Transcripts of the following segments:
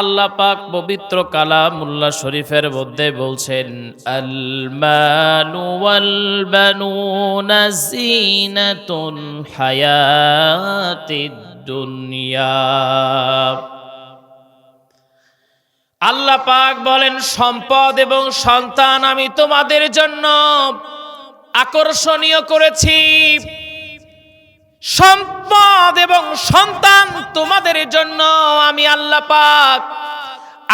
আল্লাহ পাক পবিত্র কালামুল্লাহ শরীফের মধ্যে বলছেন দুনিয়া। আল্লাহ পাক বলেন, সম্পদ এবং সন্তান আমি তোমাদের জন্য আকর্ষণীয় করেছি। সম্পদ এবং সন্তান তোমাদের জন্য আমি আল্লাহ পাক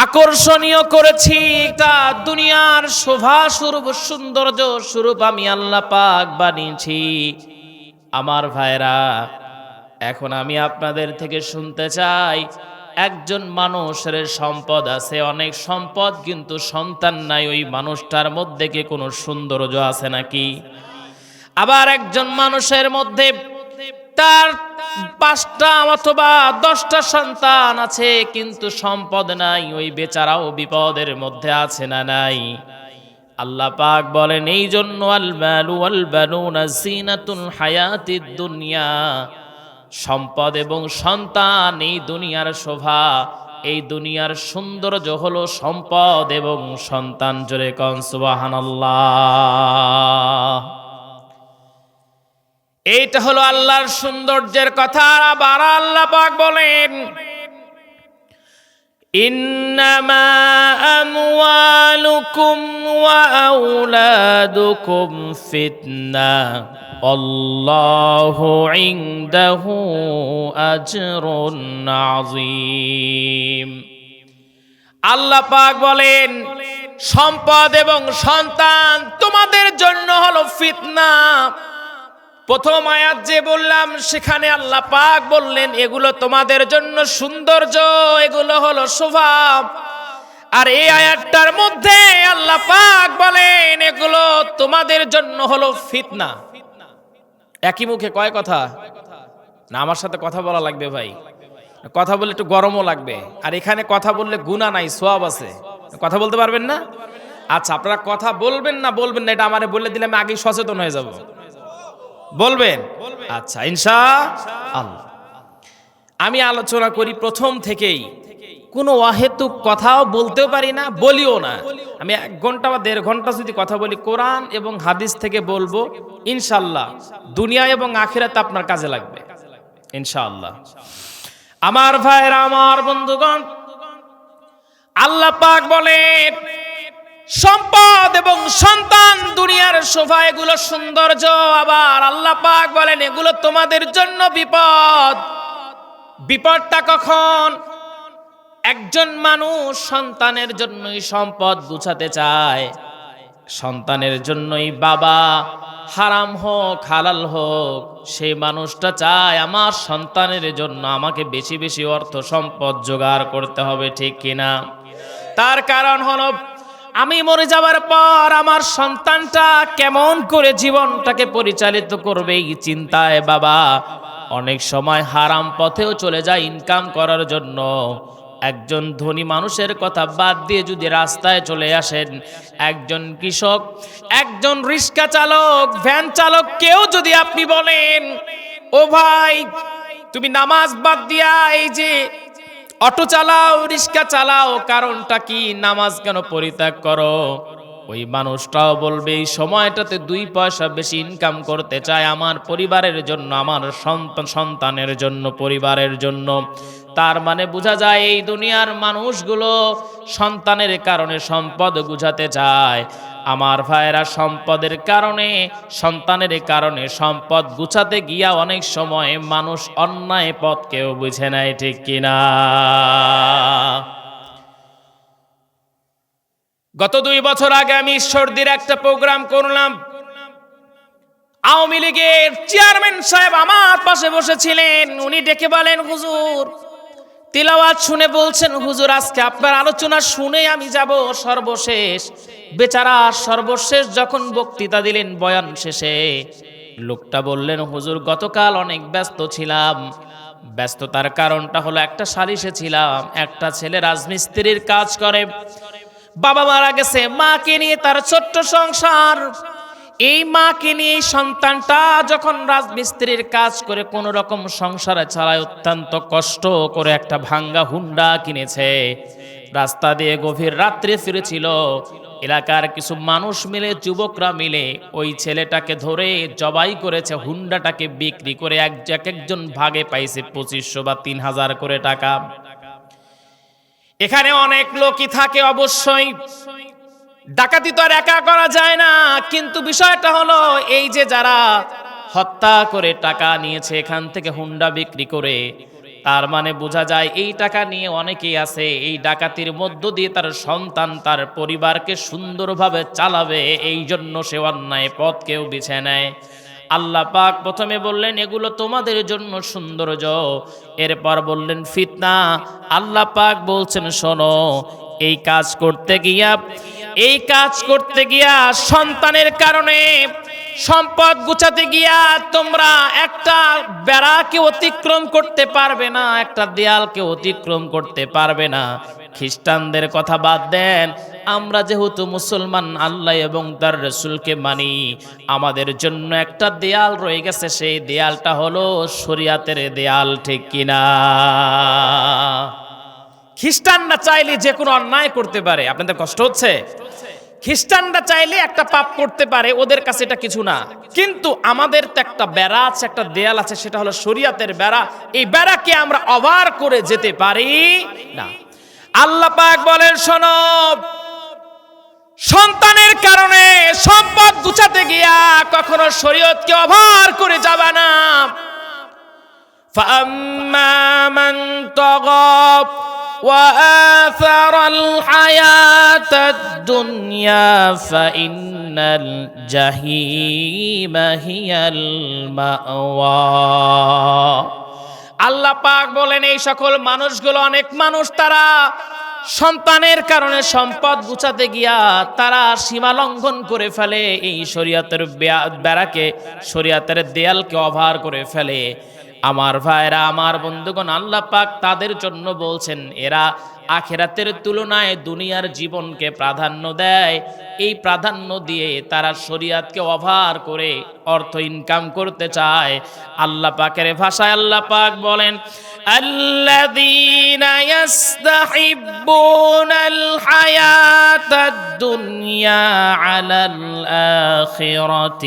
আকর্ষণীয় করেছি। তা দুনিয়ার শোভা স্বরূপ, সৌন্দর্য স্বরূপ আমি আল্লাহ পাক বানিয়েছি। আমার ভাইরা এখন আমি আপনাদের থেকে শুনতে চাই, একজন মানুষের সম্পদ আছে, অনেক সম্পদ, কিন্তু সন্তান নাই, ওই মানুষটার মধ্যে কি কোনো সৌন্দর্য আছে নাকি? আবার একজন মানুষের মধ্যে তার পাঁচটা অথবা দশটা সন্তান আছে, কিন্তু সম্পদ নাই, ওই বেচারাও বিপদের মধ্যে আছে না নাই? আল্লাহ পাক বলেন এই জন্য হায়াতিদ দুনিয়া। সম্পদ এবং সন্তান এই দুনিয়ার শোভা, এই দুনিয়ার সৌন্দর্য হলো সম্পদ এবং সন্তান। জোরে কন, সুবহানাল্লাহ। এইটা হলো আল্লাহর সৌন্দর্যের কথা আবার আল্লাহ পাক বলেন আল্লাহ পাক বলেন, সম্পদ এবং সন্তান তোমাদের জন্য হলো ফিতনা। প্রথম আয়াত যে বললাম, সেখানে আল্লাহ পাক বললেন, এগুলো তোমাদের জন্য সৌন্দর্য, এগুলো হলো স্বভাব। আর এই আয়াতটার মধ্যে আল্লাহ পাক বলেন, এগুলো তোমাদের জন্য হলো ফিতনা। একই মুখে কয় কথা? না, আমার সাথে কথা বলা লাগবে ভাই। কথা বললে একটু গরমও লাগবে। আর এখানে কথা বললে গুণা নাই, সোয়াব আছে। কথা বলতে পারবেন না? আচ্ছা আপনারা কথা বলবেন না বলবেন না, এটা আমারে বলে দিলে আমি আগেই সচেতন হয়ে যাব। বলবেন? আচ্ছা ইনশা আল্লাহ আমি আলোচনা করি প্রথম থেকেই। কোনো অহেতুক কথাও বলতেও পারি না, বলিও না। আমি এক ঘণ্টা বা দেড় ঘণ্টা যদি কথা বলি কোরআন এবং হাদিস থেকে বলব ইনশাল্লাহ দুনিয়া এবং আখিরাতে আপনার কাজে লাগবে। ইনশাআল্লাহ। আমার ভাইরা আমার বন্ধুগণ, আল্লাহ পাক বলেন, সম্পদ এবং সন্তান দুনিয়ার শোভা এগুলো সৌন্দর্য, আবার আল্লাহ পাক বলেন, এগুলো তোমাদের জন্য বিপদ। বিপদটা কখন? একজন মানুষ সন্তানের জন্যই সম্পদ গুছাতে চায়। সন্তানের জন্যই বাবা হারাম হোক, হালাল হোক সেই মানুষটা চায়, আমার সন্তানের জন্য আমাকে বেশি বেশি অর্থ সম্পদ জোগাড় করতে হবে, ঠিক কিনা? তার কারণ হলো আমি মরে যাবার পর আমার সন্তানটা কেমন করে জীবনটাকে পরিচালিত করবে এই চিন্তায় বাবা। অনেক সময় হারাম পথেও চলে যায় ইনকাম করার জন্য। একজন ধনী মানুষের কথা বাদ দিয়ে যদি রাস্তায় চলে আসেন, একজন কৃষক, একজন রিক্সা চালক, ভ্যান চালক, কেউ যদি আপনি বলেন, ও ভাই, তুমি নামাজ বাদ দিয়া এই যে অটো চালাও, রিক্সা চালাও, কারণটা কি? নামাজ কেন পরিত্যাগ করো? ওই মানুষটাও বলবে, এই সময়টাতে দুই পয়সা বেশি ইনকাম করতে চায় আমার পরিবারের জন্য, আমার সন্তান, সন্তানের জন্য, পরিবারের জন্য। তার মানে বোঝা যায়, এই দুনিয়ার মানুষগুলো সন্তানের কারণে সম্পদ গুছাতে চায়। আমার ভাইয়েরা সম্পদের কারণে, সন্তানের কারণে সম্পদ গুছাতে গিয়া অনেক সময় মানুষ অন্যায় পথ কেউ বুঝে নেয়, ঠিক কিনা? গত দুই বছর আগে আমি ঈশ্বরদীর একটা প্রোগ্রাম করলাম। আওয়ামী লীগের চেয়ারম্যান সাহেব আমার পাশে বসেছিলেন। উনি ডেকে বলেন, হুজুর তিলাওয়াত শুনে বলছেন, হুজুর, আজকে আপনার আলোচনা শুনে আমি যাব সর্বশেষ। বেচারা সর্বশেষ যখন বক্তৃতা দিলেন, বয়ান শেষে লোকটা বললেন, হুজুর, গতকাল অনেক ব্যস্ত ছিলাম। ব্যস্ততার কারণটা হলো একটা সালিশে ছিলাম, একটা ছেলে রাজমিস্ত্রির কাজ করে। বাবা মারা গেছে, মাকে নিয়ে তার ছোট্ট সংসার। এই মাকে নিয়ে সন্তানটা যখন রাজমিস্ত্রির কাজ করে কোন রকম সংসারে চালায়, অত্যন্ত কষ্ট করে একটা ভাঙ্গা হুন্ডা কিনেছে। রাস্তা দিয়ে গভীর রাত্রে ফিরেছিল। এলাকার কিছু মানুষ মিলে, যুবকরা মিলে ওই ছেলেটাকে ধরে জবাই করেছে, হুন্ডাটাকে বিক্রি করে এক এক একজন ভাগে পাইছে পঁচিশশো বা তিন হাজার করে টাকা। এখানে অনেক লোকই থাকে অবশ্যই। ডাকাতি তো আর একা করা যায় না, কিন্তু বিষয়টা হলো এই যে যারা হত্যা করে টাকা নিয়েছে, এখান থেকে হুন্ডা বিক্রি করে, তার মানে বোঝা যায় এই টাকা নিয়ে অনেকেই আছে, এই ডাকাতির মধ্য দিয়ে তার সন্তান তার পরিবারকে সুন্দরভাবে চালাবে, এই জন্য সে অন্যায় পথকেও বেছে নেয়। আল্লাহ পাক প্রথমে বললেন, এগুলো তোমাদের জন্য সৌন্দর্য। এরপর বললেন, ফিতনা। আল্লাহ পাক বলছেন, শোনো, এই কাজ করতে গিয়া এই কাজ করতে গিয়া সন্তানের কারণে সম্পদ গুছাতে গিয়া তোমরা একটা বেড়াকে অতিক্রম করতে পারবে না, একটা দেয়ালকে অতিক্রম করতে পারবে না। খ্রিস্টানদের কথা বাদ দেন, আমরা যেহেতু মুসলমান, আল্লাহ এবং তার রসুলকে মানি, আমাদের জন্য একটা দেয়াল রয়ে গেছে, সেই দেয়ালটা হলো শরিয়াতের দেয়াল, ঠিক কিনা? খ্রিস্টানরা চাইলে যে কোনো অন্যায় করতে পারে আপনাদের কষ্ট হচ্ছে খ্রিস্টানরা চাইলে একটা পাপ করতে পারে ওদের কাছে এটা কিছু না কিন্তু আমাদের তো একটা বেড়া আছে একটা দেয়াল আছে সেটা হলো শরিয়াতের বেড়া এই বেড়াকে আমরা অবার করে যেতে পারি না আল্লাহ পাক বলেন শোনো সন্তানের কারণে সম্পদ গুছাতে গিয়া কখনো শরীয়তকে অভার করে যাবে না فأما من طغى وآثر الحياة الدنيا فإن الجحيم هي المأوى আল্লাহ পাক বলেন এই সকল মানুষগুলো অনেক মানুষ তারা সন্তানের কারণে সম্পদ গুছাতে গিয়া তারা সীমা লঙ্ঘন করে ফেলে এই শরীয়তের বেয়া- বেড়াকে শরীয়তের দেয়ালকে অভার করে ফেলে আমার ভাইরা আমার বন্ধুগণ আল্লাহ পাক তাদের জন্য বলছেন এরা আখেরাতের তুলনায় দুনিয়ার জীবনকে প্রাধান্য দেয় এই প্রাধান্য দিয়ে তারা শরিয়াতকে অভার করে অর্থ ইনকাম করতে চায় আল্লাহ পাকের ভাষায় আল্লাহ পাক বলেন الذين يستحبون الحياة الدنيا على الآخرة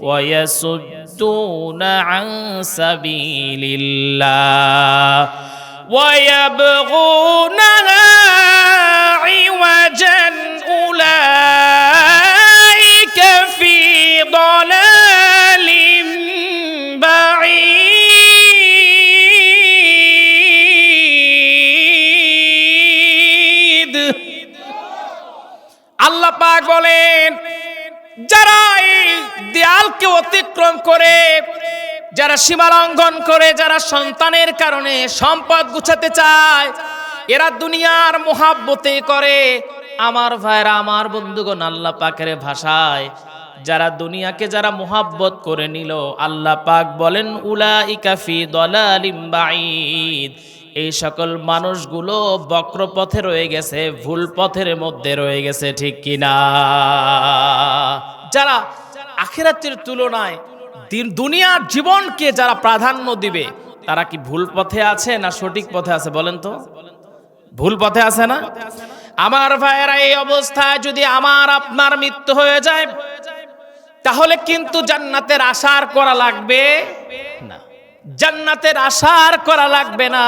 ويصدون عن سبيل الله ويبغونها عوجا أولئك في ضلال بعيد আল্লাহ পাক বলেন যারা এই দেয়ালকে অতিক্রম করে যারা সীমা লঙ্ঘন করে, যারা সন্তানের কারণে সম্পদ গুছাতে চায়, এরা দুনিয়ার মোহাব্বতে করে। আমার ভাইরা আমার বন্ধুগণ, আল্লাহ পাকের ভাষায়, যারা দুনিয়াকে যারা মোহাব্বত করে নিল, আল্লাহ পাক বলেন উলা ইকাফি দলালিম বাঈদ। এই সকল মানুষগুলো বক্র পথে রয়ে গেছে, ভুল পথের মধ্যে রয়ে গেছে, ঠিক কিনা? যারা আখেরাতের তুলনায় দুনিয়ার জীবনকে যারা প্রাধান্য দিবে, তারা কি ভুল পথে আছে না সঠিক পথে আছে বলেন তো? ভুল পথে আছে না? আমার ভাইয়েরা, এই অবস্থায় যদি আমার আপনার মৃত্যু হয়ে যায়, তাহলে কিন্তু জান্নাতের আশার করা লাগবে না। জান্নাতের আশার করা লাগবে না।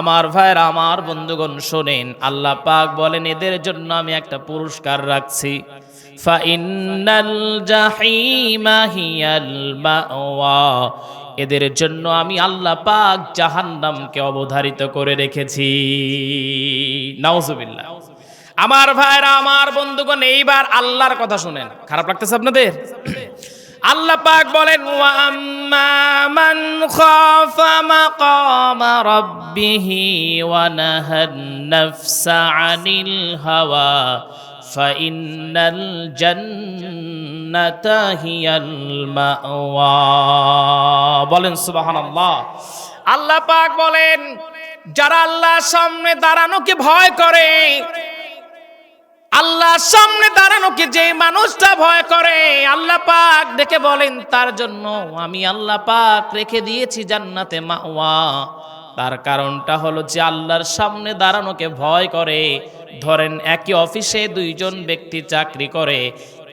আমার ভাইয়েরা, আমার বন্ধুগণ, শোনেন, আল্লাহ পাক বলেন, এদের জন্য আমি একটা পুরস্কার রাখছি। এদের জন্য আমি আল্লাহ পাক জাহান্নামকে অবধারিত করে রেখেছি। নাউজুবিল্লাহ। আমার ভাইরা আমার বন্ধুগণ, এইবার আল্লাহর কথা শুনেন। খারাপ লাগতেছে আপনাদের? আল্লাহ পাক বলেন, ওয়া আম্মা মান খাফা মাকামা রাব্বিহি ওয়া নাহান নাফসা আনিল হাওয়া ফাইন্নাল জান্নাতা হিয়াল মাওয়া। বলেন, সুবহানাল্লাহ। আল্লাহ পাক বলেন, যারা আল্লাহর সামনে দাঁড়ানোকে ভয় করে আল্লাহর সামনে দাঁড়ানোকে যে মানুষটা ভয় করে? আল্লাহ পাক দেখে বলেন, তার জন্য আমি আল্লাহ পাক রেখে দিয়েছি জান্নাতে মাওয়া। তার কারণটা হলো যে আল্লাহর সামনে দাঁড়ানোকে ভয় করে। ধরেন একই অফিসে দুইজন ব্যক্তি চাকরি করে।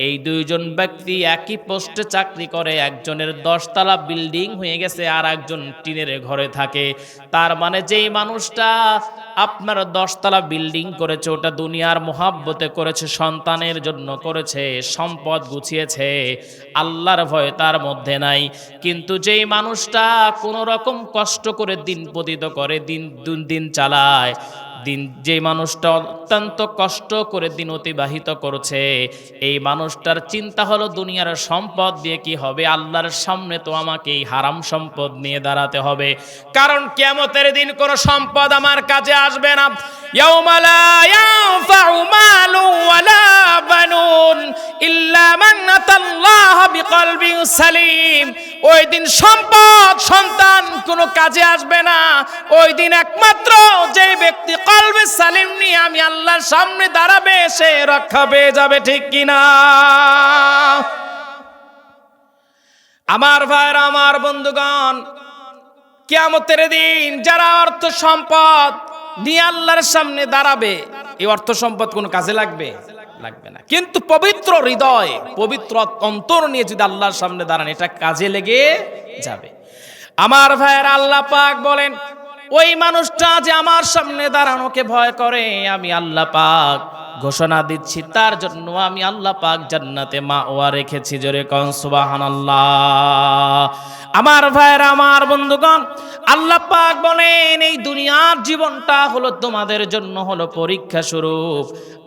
এই দুইজন ব্যক্তি একই পোস্টে চাকরি করে, একজনের দশতলা বিল্ডিং হয়ে গেছে আর একজন টিনের ঘরে থাকে। তার মানে যেই মানুষটা আপনার দশতলা বিল্ডিং করেছে, ওটা দুনিয়ার মোহাব্বতে করেছে, সন্তানের জন্য করেছে, সম্পদ গুছিয়েছে, আল্লাহর ভয় তার মধ্যে নাই। কিন্তু যেই মানুষটা কোনো রকম কষ্ট করে দিন পতিত করে, দিন দিন- চালায় দিন যে মানুষটা অত্যন্ত কষ্ট করে দিন অতিবাহিত করছে, এই মানুষটার চিন্তা হলো দুনিয়ার সম্পদ দিয়ে কি হবে? আল্লাহর সামনে তো আমাকে এই হারাম সম্পদ নিয়ে দাঁড়াতে হবে। কারণ কেমতের দিন কোনো সম্পদ আমার কাজে আসবে না। ইয়াউমা লা ইয়ানফাউ মালু ওয়ালা বানুন ইল্লা মান আতাল্লাহা বিকলবিন সালিম ওই দিন সম্পদ, সন্তান কোনো কাজে আসবে না। ওই দিন একমাত্র যে ব্যক্তি কলবে সালিম নিয়ে আমি আল্লাহর সামনে দাঁড়াবে, সে রক্ষা পেয়ে যাবে, ঠিক কিনা আমার ভাইরা, আমার বন্ধুগণ, কিয়ামতের দিন যারা অর্থ সম্পদ নিয়ে আল্লাহর সামনে দাঁড়াবে, এই অর্থ সম্পদ কোনো কাজে লাগবে? লাগবে না। কিন্তু পবিত্র হৃদয়, পবিত্র অন্তর নিয়ে যদি আল্লাহর সামনে দাঁড়ান, এটা কাজে লেগে যাবে। আমার ভাইয়ের, আল্লাহ পাক বলেন, ওই মানুষটা যে আমার সামনে দাঁড়ানোকে ভয় করে, আমি আল্লাহ পাক ঘোষণা দিচ্ছি, তার জন্য আমি আল্লাহ পাক জান্নাতে মা ওয়া রেখেছি, জোরে কন, সুবহানাল্লাহ। আমার ভাইয়ের, আমার বন্ধুগণ, আল্লাহ পাক বলেন, এই দুনিয়ার জীবনটা হলো তোমাদের জন্য হলো পরীক্ষা স্বরূপ।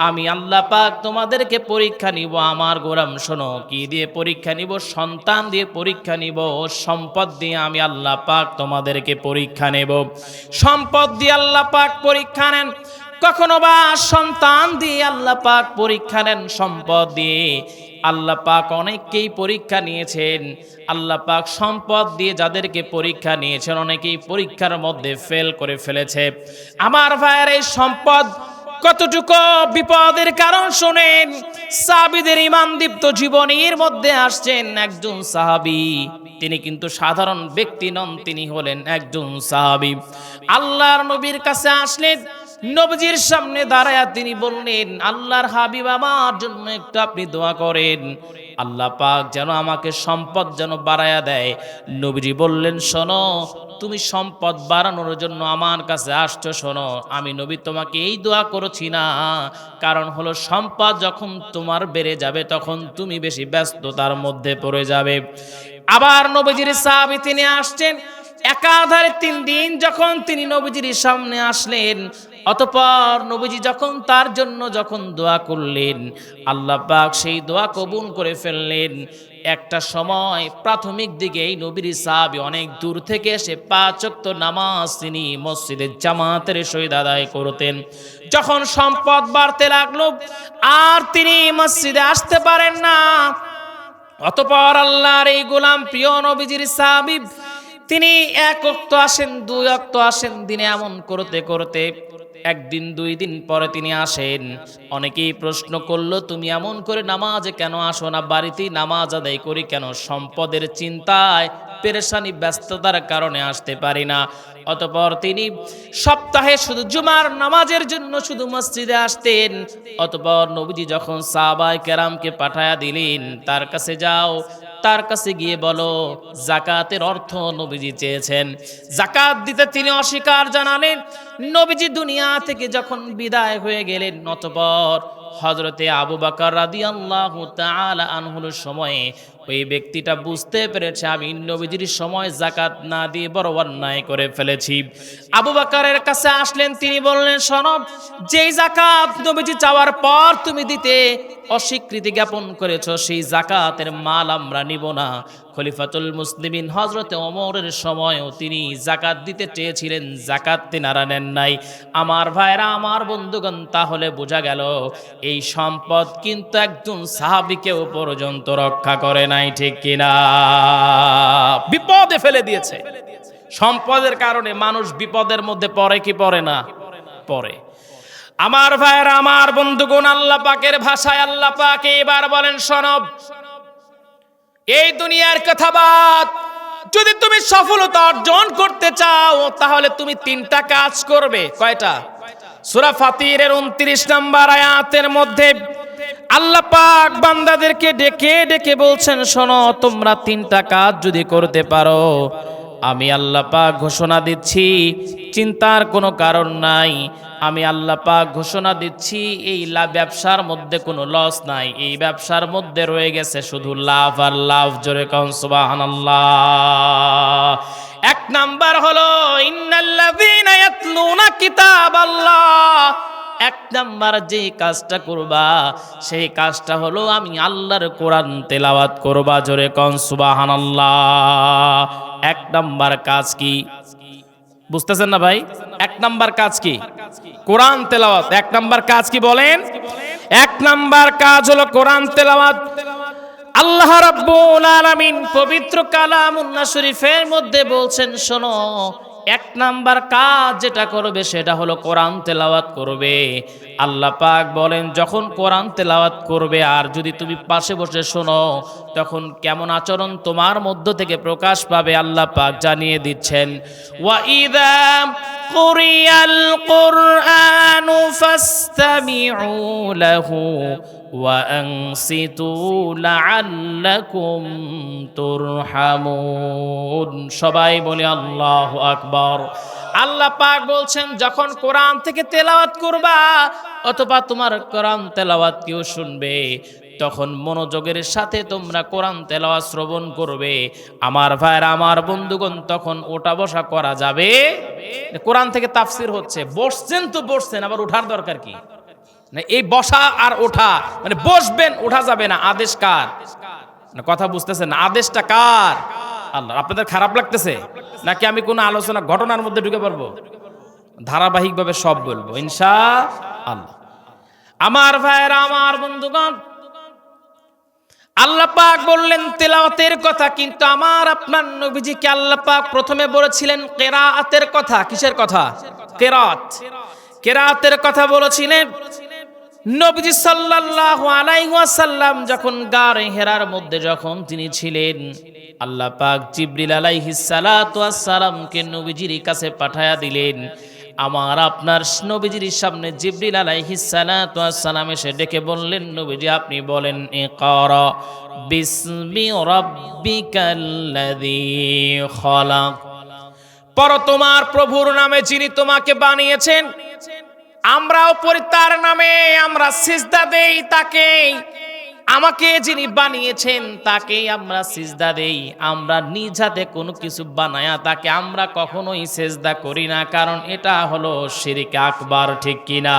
আমি আল্লাহ পাক তোমাদেরকে পরীক্ষা নিব, আমার গোরাম শোনো, কি দিয়ে পরীক্ষা নিব? সন্তান দিয়ে পরীক্ষা নিব, সম্পদ দিয়ে আমি আল্লাহ পাক তোমাদেরকে পরীক্ষা নেব। সম্পদ দিয়ে আল্লাহ পাক পরীক্ষা নেন কখনো বা সন্তান দিয়ে আল্লাহ পাক পরীক্ষা নেন, সম্পদ দিয়ে। আল্লাহ পাক অনেককেই পরীক্ষা নিয়েছেন। আল্লাহ পাক সম্পদ দিয়ে যাদেরকে পরীক্ষা নিয়েছেন, অনেকেই পরীক্ষার মধ্যে ফেল করে ফেলেছে। আমার ভাইয়ের এই সম্পদ কতটুকু বিপদের কারণ শোনেন? সাহাবিদের ইমানদীপ্ত জীবনীর মধ্যে আসছেন একজন সাহাবি। তিনি কিন্তু সাধারণ ব্যক্তি নন, তিনি হলেন একজন সাহাবি। আল্লাহর নবীর কাছে আসলেন নবজির সামনে দাঁড়ায়া তিনি বললেন, আল্লাহর হাবিব আমার জন্য একটু আপনি দোয়া করেন। আল্লাহ পাক যেন আমাকে সম্পদ যেন বাড়ায়া দেয়। নবীজি বললেন, শোনো, তুমি সম্পদ বাড়ানোর জন্য আমার কাছে আসছো, শোনো, আমি নবী তোমাকে এই দোয়া করেছি না। কারণ হলো সম্পদ যখন তোমার বেড়ে যাবে, তখন তুমি বেশি ব্যস্ততার মধ্যে পড়ে যাবে। আবার নবীজির সাহাবি তিনি আসছেন। একাধারে তিন দিন যখন তিনি নবীজির সামনে আসলেন অতপর নবীজি যখন তার জন্য যখন দোয়া করলেন, আল্লাহ পাক সেই দোয়া কবুল করে ফেললেন। একটা সময় প্রাথমিক দিকে এই নবীর সাহাবি অনেক দূর থেকে এসে পাঁচ ওয়াক্ত নামাজ তিনি মসজিদের জামাতের সহিত আদায় করতেন। যখন সম্পদ বাড়তে লাগল, আর তিনি মসজিদে আসতে পারেন না। অতপর আল্লাহর এই গোলাম প্রিয় নবীজির সাহাবি তিনি এক অক্ত আসেন, দুই অক্ত আসেন দিনে এমন করতে করতে। একদিন, দুই দিন পরে তিনি আসেন। অনেকেই প্রশ্ন করল, তুমি এমন করে নামাজে কেন আসো না? বাড়িতেই নামাজ আদায় করি কেন? সম্পদের চিন্তায় পেরেশানি, ব্যস্ততার কারণে আসতে পারি না। অতপর তিনি সপ্তাহে শুধু জুমার নামাজের জন্য শুধু মসজিদে আসতেন। অতপর নবীজি যখন সাহাবাই কেরামকে পাঠায়া দিলেন, তার কাছে যাও তার কাছে গিয়ে বলো, জাকাতের অর্থ নবীজি চেয়েছেন। জাকাত দিতে তিনি অস্বীকার জানালেন। নবীজি দুনিয়া থেকে যখন বিদায় হয়ে গেলেন, অতপর হজরতে আবু বাকর রাদি আল্লাহ আনহুর সময়ে ওই ব্যক্তিটা বুঝতে পেরেছে, আমি নবীজির সময় জাকাত না দিয়ে বড় অন্যায় করে ফেলেছি। আবু বাকারের কাছে আসলেন, তিনি বললেন সনব যেই জাকাত নবীজি চাওয়ার পর তুমি দিতে অস্বীকৃতি জ্ঞাপন করেছ, সেই জাকাতের মাল আমরা নিব না। খলিফাতুল মুসলিমিন হজরতে ওমরের সময়ও তিনি জাকাত দিতে চেয়েছিলেন জাকাত তিনারা নেন নাই। আমার ভাইরা আমার বন্ধুগণ, তাহলে বোঝা গেল, এই সম্পদ কিন্তু একজন সাহাবিকেও পর্যন্ত রক্ষা করে নাই, ঠিক কিনা? বিপদে ফেলে দিয়েছে। সম্পদের কারণে মানুষ বিপদের মধ্যে পড়ে কি পড়ে না? পড়ে। আমার ভাইয়ের, আমার বন্ধুগণ, আল্লাহ পাকের ভাষায় আল্লাহ পাকে এবার বলেন, সনব এই দুনিয়ার কথা বাদ। যদি তুমি সফলতা অর্জন করতে চাও, তাহলে তুমি তিনটা কাজ করবে। কয়টা? সুরা ফাতিরের 29 নম্বর আয়াতের মধ্যে আল্লাহ পাক বান্দাদেরকে ডেকে ডেকে বলছেন, শোনো, তোমরা তিনটা কাজ যদি করতে পারো আমি আল্লাহ পাক ঘোষণা দিচ্ছি, চিন্তার কোনো কারণ নাই। আমি আল্লাহ পাক ঘোষণা দিচ্ছি, এই লাভ ব্যবসার মধ্যে কোনো লস নাই। এই ব্যবসার মধ্যে রয়ে গেছে শুধু লাভ আর লাভ। জোরে কন, সুবহানাল্লাহ। এক নাম্বার হলো, ইন্নাল্লাযীনা ইয়াতলুনা কিতাবাল্লাহ। এক নাম্বার যে কাজটা করবা, সেই কাজটা হলো আমি আল্লাহর কোরআন তেলাওয়াত করবা, জোরে কন সুবহানাল্লাহ। এক নাম্বার কাজ কি? বুঝতেছেন না ভাই? এক নাম্বার কাজ কি? কোরআন তেলাওয়াত। এক নাম্বার কাজ কি বলেন? এক নাম্বার কাজ হলো কোরআন তেলাওয়াত। আল্লাহ রাব্বুল আলামিন পবিত্র কালামুল্লাহ শরীফের মধ্যে বলছেন, শোনো এক নাম্বার কাজ যেটা করবে সেটা হলো কোরআন তেলাওয়াত করবে। আল্লাহ পাক বলেন, যখন কোরআন তেলাওয়াত করবে, আর যদি তুমি পাশে বসে শোনো তখন কেমন আচরণ তোমার মধ্য থেকে প্রকাশ পাবে আল্লাহ পাক জানিয়ে দিচ্ছেন ওয়া ইদা কুরিয়াল কুরআন ফাসতামিউ লাহু وأنصتوا لعلكم ترحمون সবাই বলে আল্লাহ আকবার আল্লাহ পাক বলছেন যখন কোরআন থেকে তেলাওয়াত করবা অথবা তোমার কোরআন তেলাওয়াত কেউ শুনবে তখন মনোযোগের সাথে তোমরা কোরআন তেলাওয়াত শ্রবণ করবে। আমার ভাইয়ের, আমার বন্ধুগণ, তখন ওটা বসা করা যাবে। কোরআন থেকে তাফসির হচ্ছে। বসছেন তো বসছেন, আবার ওঠার দরকার কি? না এই বসা আর ওঠা মানে বসবেন, ওঠা যাবে না। আদেশ কার? কথা বুঝতেছেন আদেশটা কার? আল্লাহ, আপনাদের খারাপ লাগতেছে? নাকি আমি কোনো আলোচনা, ঘটনার মধ্যে ঢুকে পারব ধারাবাহিকভাবে সব বলব, ইনশা আল্লাহ। আমার ভাইয়েরা, আমার বন্ধুগণ আল্লাহ পাক বললেন, তেলাওয়াতের কথা কিন্তু আমার আপনার নবীজিকে আল্লাহ পাক প্রথমে বলেছিলেন কেরাতের কথা। কিসের কথা? কেরাত। কেরাতের কথা বলেছিলেন। নবীজি সাল্লাল্লাহু আলাইহি ওয়াসাল্লাম যখন গারে হেরার মধ্যে যখন তিনি ছিলেন, আল্লাহ পাক জিবরিল আলাইহিস সালাতু ওয়াস সালামকে নবীজির কাছে পাঠায়া দিলেন। আমার আপনার নবীজির সামনে জিবরিল আলাইহিস সালাতু ওয়াস সালাম এসে ডেকে বললেন, নবীজি, আপনি বলেন, ইকরা বিসমি রাব্বিকাল্লাযী পর তোমার প্রভুর নামে যিনি তোমাকে বানিয়েছেন, আমরাও পড়ি তার নামে, আমরা সিজদা দেই তাকে। আমাকে যিনি বানিয়েছেন, তাকেই আমরা সিজদা দেই। আমরা নিজ হাতে কোনো কিছু বানায়া তাকে আমরা কখনোই সেজদা করি না, কারণ এটা হলো শিরিক আকবার, ঠিক কিনা?